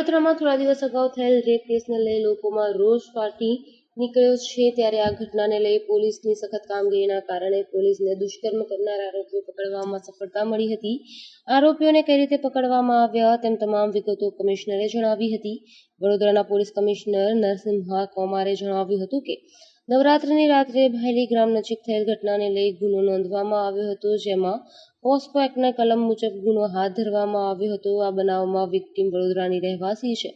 વડોદરામાં થોડા દિવસ અગાઉ થયેલ રેપ કેસને લઈ લોકોમાં રોષ ફાટી નીકળ્યો છે ત્યારે આ ઘટનાને લઈ પોલીસની સખત કામગીરીના કારણે પોલીસને દુષ્કર્મ કરનાર આરોપીઓ પકડવામાં સફળતા મળી હતી. આરોપીઓને કઈ રીતે પકડવામાં આવ્યા તેમ તમામ વિગતો કમિશનરે જણાવી હતી. વડોદરાના પોલીસ કમિશનર નરસિંહા કૌમારે જણાવ્યું હતું કે નવરાત્રિની રાત્રે ભાયલી ગ્રામ નજીક થયેલ ઘટનાને લઈ ગુનો નોંધવામાં આવ્યો હતો, જેમાં પોસ્કો એક્ટના કલમ મુજબ ગુનો હાથ ધરવામાં આવ્યો હતો. આ બનાવમાં વિક્ટીમ વડોદરાની રહેવાસી છે.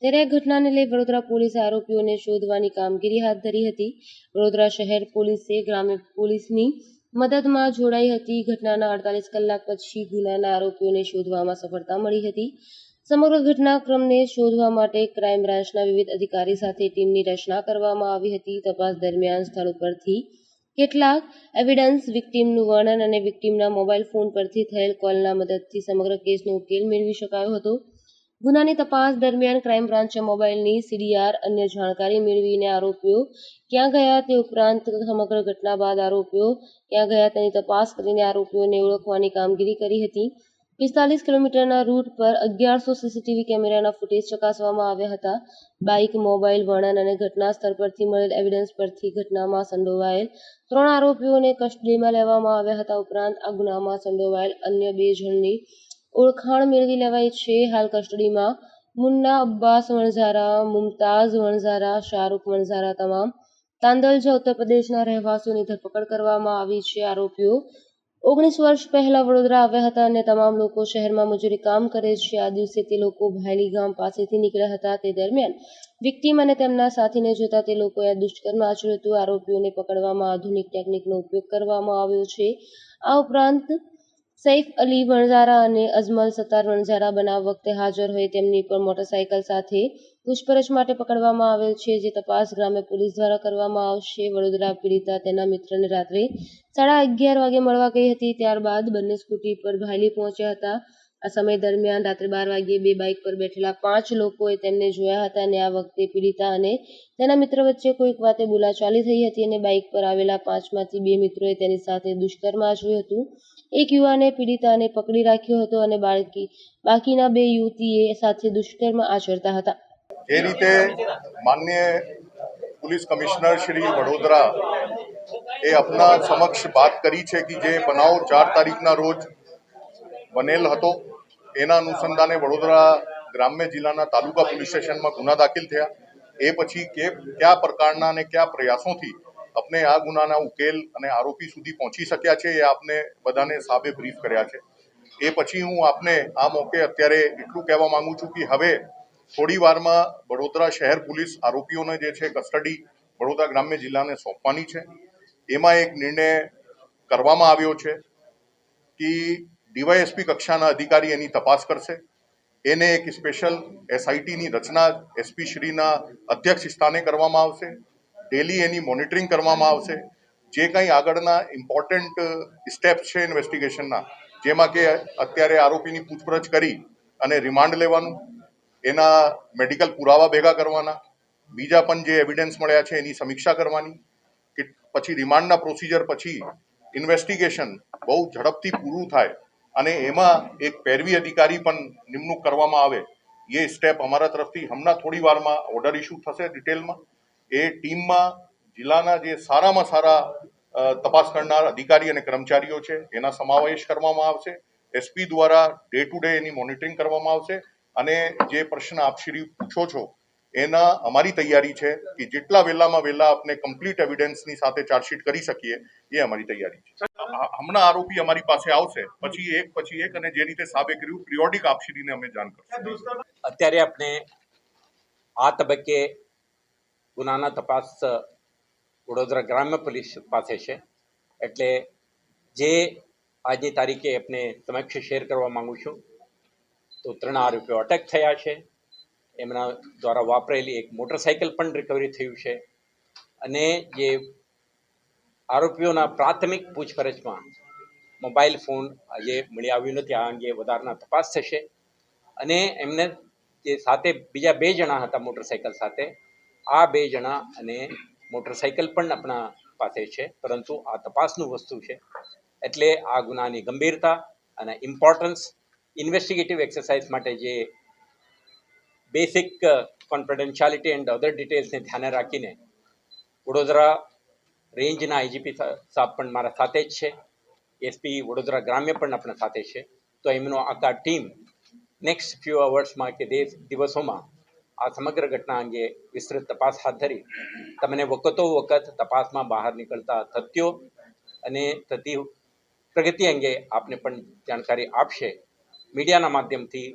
ત્યારે આ ઘટનાને લઈ વડોદરા પોલીસે આરોપીઓને શોધવાની કામગીરી હાથ ધરી હતી. વડોદરા શહેર પોલીસે ગ્રામ્ય પોલીસની મદદમાં જોડાઈ હતી. ઘટનાના અડતાલીસ કલાક પછી ગુનાના આરોપીઓને શોધવામાં સફળતા મળી હતી. સમગ્ર ઘટનાક્રમને શોધવા માટે ક્રાઇમ બ્રાન્ચના વિવિધ અધિકારી સાથે ટીમની રચના કરવામાં આવી હતી. તપાસ દરમિયાન સ્થળ ઉપરથી કેટલાક એવિડન્સ વિક્ટીમનું વર્ણન અને વિક્ટીમના મોબાઈલ ફોન પરથી થયેલ કોલના મદદથી સમગ્ર કેસનો ઉકેલ મેળવી શકાયો હતો. ગુનાની તપાસ દરમિયાન ક્રાઇમ બ્રાન્ચે મોબાઈલની સીડીઆર અન્ય જાણકારી મેળવીને આરોપીઓ ક્યાં ગયા તે ઉપરાંત સમગ્ર ઘટના બાદ આરોપીઓ ક્યાં ગયા તેની તપાસ કરીને આરોપીઓને ઓળખવાની કામગીરી કરી હતી. પિસ્તાલીસ કિલોમીટરના રૂટ પર અગિયારસો સીસીટીવી કેમેરાના ફૂટેજ ચકાસવામાં આવ્યા હતા. બાઇક મોબાઈલ વર્ણન અને ઘટના સ્થળ પરથી મળેલ એવિડન્સ પરથી ઘટનામાં સંડોવાયેલ ત્રણ આરોપીઓને કસ્ટડીમાં લેવામાં આવ્યા હતા. ઉપરાંત આ ગુનામાં સંડોવાયેલ અન્ય બે જણની ઓળખાણ મેળવી લેવાઈ છે. હાલ કસ્ટડીમાં મુન્ના અબ્બાસ વણઝારા, મુમતાઝ વણઝારા, શાહરૂખ વણઝારા તમામ તાંદલજા ઉત્તર પ્રદેશના રહેવાસીઓની ધરપકડ કરવામાં આવી છે. આરોપીઓ ઓગણીસ વર્ષ પહેલા વડોદરા આવ્યા હતા અને તમામ લોકો શહેરમાં મજૂરી કામ કરે છે. આ દિવસે તે લોકો ભાયલી ગામ પાસેથી નીકળ્યા હતા. તે દરમિયાન વિક્ટીમ અને તેમના સાથીને જોતા તે લોકોએ દુષ્કર્મ આચર્યું હતું. આરોપીઓને પકડવામાં આધુનિક ટેકનિકનો ઉપયોગ કરવામાં આવ્યો છે. આ ઉપરાંત સૈફ અલી વણઝારા અને અજમલ સત્તાર વણઝારા બનાવ વખતે હાજર હોય તેમની પણ મોટરસાયકલ સાથે પૂછપરછ માટે પકડવામાં આવેલ છે, જે તપાસ ગ્રામ્ય પોલીસ દ્વારા કરવામાં આવશે. વડોદરા પીડિતા તેના મિત્રને રાત્રે સાડા અગિયાર વાગે મળવા ગઈ હતી. ત્યારબાદ બંને સ્કૂટી પર ભાયલી પહોંચ્યા હતા. આ સમય દરમિયાન રાત્રે બાર વાગ્યે બે બાઇક પર બેઠેલા પાંચ લોકોએ તેમને જોયા હતા અને આ વખતે પીડિતા અને તેના મિત્ર વચ્ચે કોઈક વાતે બોલાચાલી થઈ હતી અને બાઇક પર આવેલા પાંચમાંથી બે મિત્રોએ તેની સાથે દુષ્કર્મ આચર્યું હતું. એક યુવાને પીડિતાને પકડી રાખ્યો હતો અને બાળકી બાકીના બે યુવતીએ સાથે દુષ્કર્મ આચરતા હતા. જે રીતે માન્ય પોલીસ કમિશનર શ્રી વડોદરા એ આપના સમક્ષ વાત કરી છે કે જે બનાવ ચાર તારીખના રોજ બનેલ હતો, એના અનુસંધાને વડોદરા ગ્રામ્ય જિલ્લાના તાલુકા પોલીસ સ્ટેશનમાં ગુના દાખલ થયા. એ પછી કે કયા પ્રકારના અને કયા પ્રયાસોથી આપણે આ ગુનાના ઉકેલ અને આરોપી સુધી પહોંચી શક્યા છે એ આપને બધાને સાબે બ્રીફ કર્યા છે. એ પછી હું આપને આ મોકે અત્યારે એટલું કહેવા માંગુ છું કે હવે થોડી વારમાં વડોદરા શહેર પોલીસ આરોપીઓને જે છે કસ્ટડી વડોદરા ગ્રામ્ય જિલ્લાને સોંપવાની છે. એમાં એક નિર્ણય કરવામાં આવ્યો છે કે ડીવાયએસપી કક્ષાના અધિકારી એની તપાસ કરશે. એને એક સ્પેશિયલ એસઆઈટીની રચના એસપી શ્રીના અધ્યક્ષ સ્થાને કરવામાં આવશે. ડેલી એની મોનિટરિંગ કરવામાં આવશે. જે કંઈ આગળના ઇમ્પોર્ટન્ટ સ્ટેપ છે ઇન્વેસ્ટિગેશનના, જેમાં કે અત્યારે આરોપીની પૂછપરછ કરી અને રિમાન્ડ લેવાનું એના મેડિકલ પુરાવા ભેગા કરવાના, બીજા પણ જે એવિડન્સ મળ્યા છે એની સમીક્ષા કરવાની, કે પછી રિમાન્ડના પ્રોસિજર પછી ઇન્વેસ્ટિગેશન બહુ ઝડપથી પૂરું થાય અને એમાં એક પેરવી અધિકારી પણ નિમણૂક કરવામાં આવે, એ સ્ટેપ અમારા તરફથી હમણાં થોડી વારમાં ઓર્ડર ઇસ્યુ થશે ડિટેલમાં એ ટીમમાં જિલ્લાના જે સારામાં સારા તપાસ કરનાર અધિકારી અને કર્મચારીઓ છે, એના સમાવેશ કરવામાં આવશે. એસપી દ્વારા ડે ટુ ડે એની મોનિટરિંગ કરવામાં આવશે. અને જે પ્રશ્ન આપ શ્રી પૂછો છો, એના અમારી તૈયારી છે કે જેટલા વહેલામાં વહેલા આપણે કમ્પ્લીટ એવિડન્સની સાથે ચાર્જશીટ કરી શકીએ, એ અમારી તૈયારી છે. હમણાં આરોપી અમારી પાસે આવશે, પછી એક પછી એક, અને જે રીતે સાબે કર્યું પિરિયોડિક આપશ્રીને અમે જાણ કરશું. અત્યારે આપણે આ તબક્કે ગુનાના તપાસ, વડોદરા ગ્રામ્ય પોલીસ પાસે છે, એટલે જે આજની તારીખે આપણે સમક્ષ શેર કરવા માંગુ છું તો ત્રણ આરોપીઓ અટક થયા છે. એમના દ્વારા વાપરેલી એક મોટરસાઇકલ પણ રિકવરી થયું છે. અને જે આરોપીઓના પ્રાથમિક પૂછપરછમાં મોબાઈલ ફોન આજે મળી આવ્યું નથી. આ અંગે વધારાના તપાસ થશે. અને એમને જે સાથે બીજા બે જણા હતા મોટરસાઇકલ સાથે, આ બે જણા અને મોટરસાઇકલ પણ આપણા પાસે છે. પરંતુ આ તપાસનું વસ્તુ છે. એટલે આ ગુનાની ગંભીરતા અને ઇમ્પોર્ટન્સ ઇન્વેસ્ટિગેટિવ એક્સરસાઇઝ માટે જે બેસિક કોન્ફિડેન્શિયાલિટી એન્ડ અધર ડિટેલ્સને ધ્યાને રાખીને વડોદરા રેન્જના આઈજીપી સાહેબ પણ મારા સાથે જ છે. એસપી વડોદરા ગ્રામ્ય પણ આપણા સાથે છે. તો એમનો આખા ટીમ નેક્સ્ટ ફ્યુ અવર્સમાં કે દેશ દિવસોમાં આ સમગ્ર ઘટના અંગે વિસ્તૃત તપાસ હાથ ધરી. તમને વખતો વખત તપાસમાં બહાર નીકળતા તથ્યો અને થતી પ્રગતિ અંગે આપને પણ જાણકારી આપશે. મીડિયાના માધ્યમથી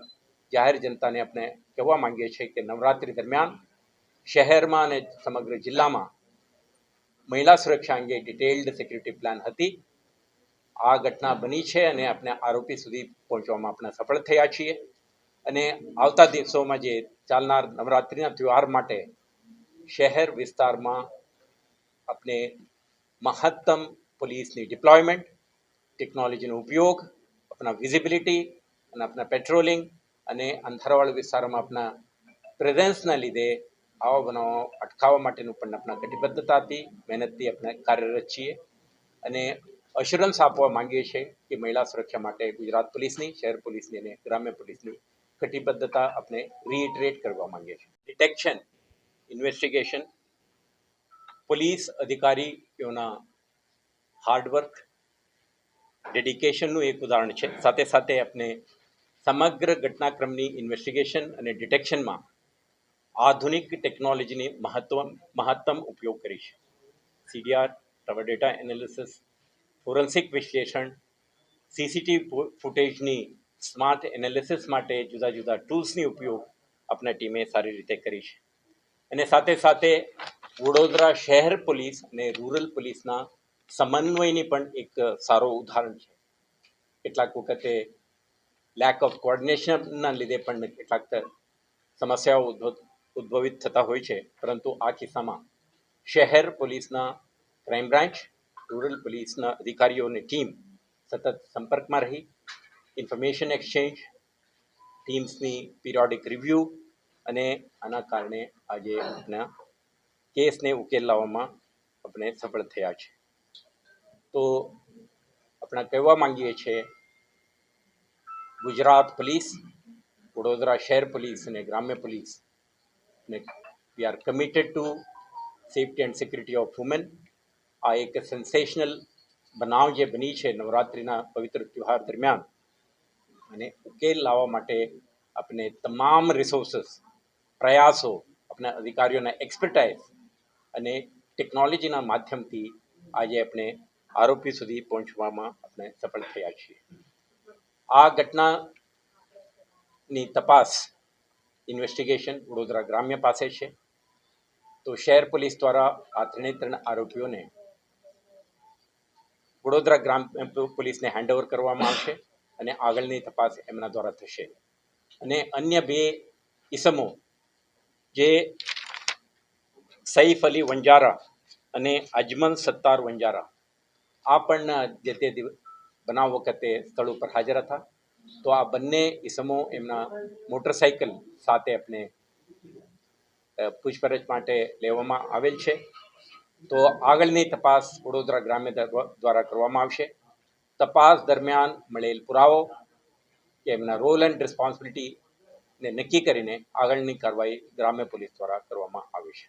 જાહેર જનતાને આપણે કહેવા માંગીએ છીએ કે નવરાત્રિ દરમિયાન શહેરમાં અને સમગ્ર જિલ્લામાં મહિલા સુરક્ષા અંગે ડિટેલ્ડ સિક્યુરિટી પ્લાન હતી. આ ઘટના બની છે અને આપણે આરોપી સુધી પહોંચવામાં આપણે સફળ થયા છીએ. અને આવતા દિવસોમાં જે ચાલનાર નવરાત્રિના તહેવાર માટે શહેર વિસ્તારમાં આપણે મહત્તમ પોલીસની ડિપ્લોયમેન્ટ, ટેકનોલોજીનો ઉપયોગ, આપણા વિઝિબિલિટી અને આપના પેટ્રોલિંગ અને અંધારાવાળા વિસ્તારોમાં આપના પ્રેઝન્સના લીધે આવા બનાવો અટકાવવા માટેનું પણ આપણા કટિબદ્ધતાથી મહેનતથી આપણે કાર્યરત છીએ. અને અશ્યોરન્સ આપવા માંગીએ છીએ કે મહિલા સુરક્ષા માટે ગુજરાત પોલીસની, શહેર પોલીસની અને ગ્રામ્ય પોલીસની કટિબદ્ધતા આપણે રીઇટરેટ કરવા માંગીએ છીએ. ડિટેક્શન ઇન્વેસ્ટિગેશન પોલીસ અધિકારીઓના હાર્ડવર્ક ડેડિકેશનનું એક ઉદાહરણ છે. સાથે સાથે આપણે સમગ્ર ઘટનાક્રમની ઇન્વેસ્ટિગેશન અને ડિટેક્શનમાં આધુનિક ટેકનોલોજીની મહત્વ મહત્તમ ઉપયોગ કરી છે. CDR tower data analysis forensic વિશ્લેષણ સીસીટીવી ફૂટેજની સ્માર્ટ એનાલિસિસ માટે જુદા જુદા ટૂલ્સની ઉપયોગ આપણા ટીમે સારી રીતે કરી છે. અને સાથે સાથે વડોદરા શહેર પોલીસ અને રૂરલ પોલીસના સમન્વયની પણ એક સારો ઉદાહરણ છે. કેટલાક વખતે લેક ઓફ કોર્ડિનેશનના લીધે પણ કેટલાક સમસ્યાઓ ઉદ્ભવ, ઉદ્ભવિત થતા હોય છે. પરંતુ આ કિસ્સામાં શહેર પોલીસના ક્રાઇમ બ્રાન્ચ, રૂરલ પોલીસના અધિકારીઓની ટીમ સતત સંપર્કમાં રહી. ઇન્ફોર્મેશન એક્સચેન્જ, ટીમ્સની પિરિયોડિક રિવ્યૂ અને આના કારણે આજે આપણા કેસને ઉકેલ લાવવામાં આપણે સફળ થયા છે. તો આપણે કહેવા માંગીએ છીએ ગુજરાત પોલીસ, વડોદરા શહેર પોલીસ અને ગ્રામ્ય પોલીસ ને we are committed to safety and security of women આ એક સેન્સેશનલ બનાવ જે બની છે નવરાત્રિના પવિત્ર તહેવાર દરમિયાન. અને ઉકેલ લાવવા માટે આપણે તમામ રિસોર્સિસ પ્રયાસો આપણા અધિકારીઓના એક્સપર્ટાઇઝ અને ટેકનોલોજીના માધ્યમથી આજે આપણે આરોપી સુધી પહોંચવામાં આપણે સફળ થયા છીએ. આ ઘટનાની તપાસ ઇન્વેસ્ટિગેશન વડોદરા ગ્રામ્ય પાસે છે. તો શહેર પોલીસ દ્વારા આ ત્રણે ત્રણ આરોપીઓને વડોદરા ગ્રામ પોલીસને હેન્ડઓવર કરવામાં આવશે અને આગળની તપાસ એમના દ્વારા થશે. અને અન્ય બે ઇસમો જે સૈફ અલી વંજારા અને અજમલ સત્તાર વંજારા, આ પણ જે તે બનાવ વખતે સ્થળ ઉપર હાજર હતા. તો આ બંને ઇસમો એમના મોટરસાઇકલ સાથે આપણે પૂછપરછ માટે લેવામાં આવેલ છે. તો આગળની તપાસ વડોદરા ગ્રામ્ય દ્વારા કરવામાં આવશે. તપાસ દરમિયાન મળેલ પુરાવો કે એમના રોલ એન્ડ રિસ્પોન્સિબિલિટીને નક્કી કરીને આગળની કાર્યવાહી ગ્રામ્ય પોલીસ દ્વારા કરવામાં આવી છે.